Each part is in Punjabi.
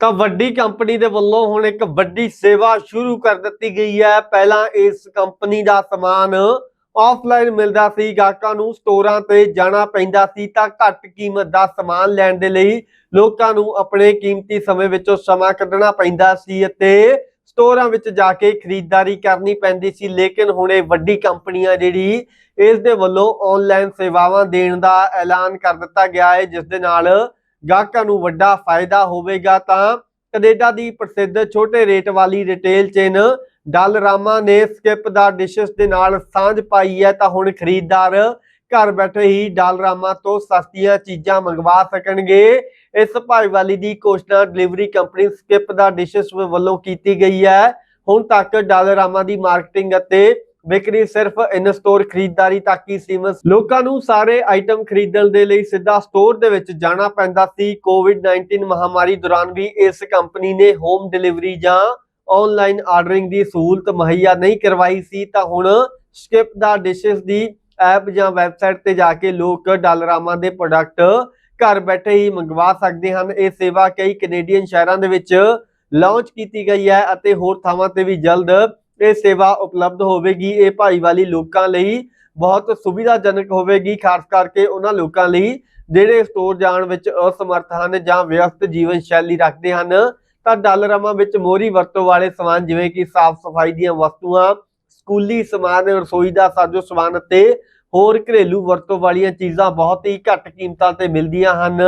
ਤਾਂ ਵੱਡੀ ਕੰਪਨੀ ਦੇ ਵੱਲੋਂ ਹੁਣ ਇੱਕ ਵੱਡੀ ਸੇਵਾ ਸ਼ੁਰੂ ਕਰ ਦਿੱਤੀ ਗਈ ਹੈ। ਪਹਿਲਾਂ ਇਸ ਕੰਪਨੀ ਦਾ ਸਮਾਨ ਆਫਲਾਈਨ ਮਿਲਦਾ ਸੀ, ਗਾਹਕਾਂ ਨੂੰ ਸਟੋਰਾਂ ਤੇ ਜਾਣਾ ਪੈਂਦਾ ਸੀ ਤਾਂ ਘੱਟ ਕੀਮਤ ਦਾ ਸਮਾਨ ਲੈਣ ਦੇ ਲਈ ਲੋਕਾਂ ਨੂੰ ਆਪਣੇ ਕੀਮਤੀ ਸਮੇਂ ਵਿੱਚੋਂ ਸਮਾਂ ਕੱਢਣਾ ਪੈਂਦਾ ਸੀ ਅਤੇ ਸਟੋਰਾਂ ਵਿੱਚ ਜਾ ਕੇ ਖਰੀਦਦਾਰੀ ਕਰਨੀ ਪੈਂਦੀ ਸੀ। ਲੇਕਿਨ ਹੁਣ ਇਹ ਵੱਡੀ ਕੰਪਨੀਆਂ ਜਿਹੜੀ ਇਸ ਦੇ ਵੱਲੋਂ ਆਨਲਾਈਨ ਸੇਵਾਵਾਂ ਦੇਣ ਦਾ ਐਲਾਨ ਕਰ ਦਿੱਤਾ ਗਿਆ ਹੈ, ਜਿਸ ਦੇ ਨਾਲ ਗਾਹਕਾਂ ਨੂੰ ਵੱਡਾ ਫਾਇਦਾ ਹੋਵੇਗਾ ਤਾਂ ਕੈਨੇਡਾ ਦੀ ਪ੍ਰਸਿੱਧ ਛੋਟੇ ਰੇਟ ਵਾਲੀ ਰਿਟੇਲ ਚੇਨ ਡਾਲਰਾਮਾ ਨੇ ਸਕਿਪ ਦਾ ਡਿਸ਼ਸ ਦੇ ਨਾਲ ਸਾਂਝ ਪਾਈ ਹੈ ਤਾਂ ਹੁਣ ਖਰੀਦਦਾਰ ਘਰ ਬੈਠੇ ਹੀ ਡਾਲਰਾਮਾ ਤੋਂ ਸਸਤੀਆਂ ਚੀਜ਼ਾਂ ਮੰਗਵਾ ਸਕਣਗੇ। ਇਸ ਭਾਈਵਾਲੀ ਦੀ ਘੋਸ਼ਣਾ delivery company Skip the Dishes ਵੱਲੋਂ ਕੀਤੀ ਗਈ ਹੈ। ਹੁਣ ਤੱਕ ਡਾਲਰਾਮਾ ਦੀ ਮਾਰਕੀਟਿੰਗ ਅਤੇ ਵਿਕਰੀ ਸਿਰਫ ਇਨ ਸਟੋਰ ਖਰੀਦਦਾਰੀ ਤੱਕ ਹੀ ਸੀਮਤ ਲੋਕਾਂ ਨੂੰ ਸਾਰੇ ਆਈਟਮ ਖਰੀਦਣ ਦੇ ਲਈ ਸਿੱਧਾ ਸਟੋਰ ਦੇ ਵਿੱਚ ਜਾਣਾ ਪੈਂਦਾ ਸੀ। ਕੋਵਿਡ-19 ਮਹਾਮਾਰੀ ਦੌਰਾਨ ਵੀ ਇਸ ਕੰਪਨੀ ਨੇ ਹੋਮ ਡਿਲੀਵਰੀ ਜਾਂ ਆਨਲਾਈਨ ਆਰਡਰਿੰਗ ਦੀ ਸਹੂਲਤ ਮੁਹੱਈਆ ਨਹੀਂ ਕਰਵਾਈ ਸੀ, ਤਾਂ ਹੁਣ ਸਕਿਪ ਦਾ ਡਿਸ਼ਸ ਦੀ ਐਪ ਜਾਂ ਵੈਬਸਾਈਟ ਤੇ ਜਾ ਕੇ ਲੋਕ ਡਾਲਰਾਮਾ ਦੇ ਪ੍ਰੋਡਕਟ ਘਰ ਬੈਠੇ ਹੀ ਮੰਗਵਾ ਸਕਦੇ ਹਨ। ਇਹ ਸੇਵਾ ਕਈ ਕੈਨੇਡੀਅਨ ਸ਼ਹਿਰਾਂ ਦੇ ਵਿੱਚ ਲਾਂਚ ਕੀਤੀ ਗਈ ਹੈ ਅਤੇ ਹੋਰ ਥਾਵਾਂ ਤੇ ਵੀ ਜਲਦ ਇਹ ਸੇਵਾ ਉਪਲਬਧ ਹੋਵੇਗੀ, ਇਹ ਭਾਈਵਾਲੀ ਲੋਕਾਂ ਲਈ ਬਹੁਤ ਸੁਵਿਧਾਜਨਕ ਹੋਵੇਗੀ, ਖਾਸ ਕਰਕੇ ਉਹਨਾਂ ਲੋਕਾਂ ਲਈ ਜਿਹੜੇ ਸਟੋਰ ਜਾਣ ਵਿੱਚ ਅਸਮਰਥ ਹਨ ਜਾਂ ਵਿਅਸਤ ਜੀਵਨ ਸ਼ੈਲੀ ਰੱਖਦੇ ਹਨ। ਤਾਂ ਡਾਲਰਾਮਾ ਵਿੱਚ ਮੋਰੀ ਵਰਤੋਂ ਵਾਲੇ ਸਮਾਨ ਜਿਵੇਂ ਕਿ ਸਾਫ਼ ਸਫ਼ਾਈ ਦੀਆਂ ਵਸਤੂਆਂ, ਸਕੂਲੀ ਸਮਾਨ, ਰਸੋਈ ਦਾ ਸਾਜੋ ਸਮਾਨ ਅਤੇ ਹੋਰ ਘਰੇਲੂ ਵਰਤੋਂ ਵਾਲੀਆਂ ਚੀਜ਼ਾਂ ਬਹੁਤ ਹੀ ਘੱਟ ਕੀਮਤਾਂ ਤੇ ਮਿਲਦੀਆਂ ਹਨ।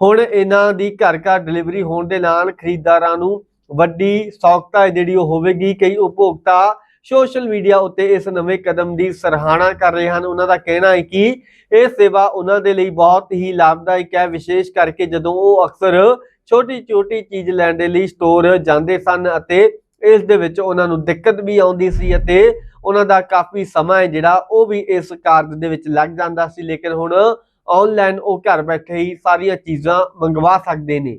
ਹੁਣ ਇਹਨਾਂ ਦੀ ਘਰ ਘਰ ਡਿਲੀਵਰੀ ਹੋਣ ਦੇ ਨਾਲ ਖਰੀਦਦਾਰਾਂ ਨੂੰ ਵੱਡੀ ਸੌਖਤਾ ਹੈ ਜਿਹੜੀ ਉਹ ਹੋਵੇਗੀ, ਕਈ ਉਪਭੋਗਤਾ ਸੋਸ਼ਲ ਮੀਡੀਆ ਉੱਤੇ ਇਸ ਨਵੇਂ ਕਦਮ ਦੀ ਸਰਾਹਣਾ ਕਰ ਰਹੇ ਹਨ। ਉਹਨਾਂ ਦਾ ਕਹਿਣਾ ਹੈ ਕਿ ਇਹ ਸੇਵਾ ਉਹਨਾਂ ਦੇ ਲਈ ਬਹੁਤ ਹੀ ਲਾਭਦਾਇਕ ਹੈ। ਵਿਸ਼ੇਸ਼ ਕਰਕੇ ਜਦੋਂ ਉਹ ਅਕਸਰ ਛੋਟੀ ਛੋਟੀ ਚੀਜ਼ ਲੈਣ ਦੇ ਲਈ ਸਟੋਰ ਜਾਂਦੇ ਸਨ ਅਤੇ ਇਸ ਦੇ ਵਿੱਚ ਉਹਨਾਂ ਨੂੰ ਦਿੱਕਤ ਵੀ ਆਉਂਦੀ ਸੀ ਅਤੇ ਉਹਨਾਂ ਦਾ ਕਾਫੀ ਸਮਾਂ ਹੈ ਜਿਹੜਾ ਉਹ ਵੀ ਇਸ ਕਾਰਜ ਦੇ ਵਿੱਚ ਲੱਗ ਜਾਂਦਾ ਸੀ। ਲੇਕਿਨ ਹੁਣ ਆਨਲਾਈਨ ਉਹ ਘਰ ਬੈਠੇ ਹੀ ਸਾਰੀਆਂ ਚੀਜ਼ਾਂ ਮੰਗਵਾ ਸਕਦੇ ਨੇ।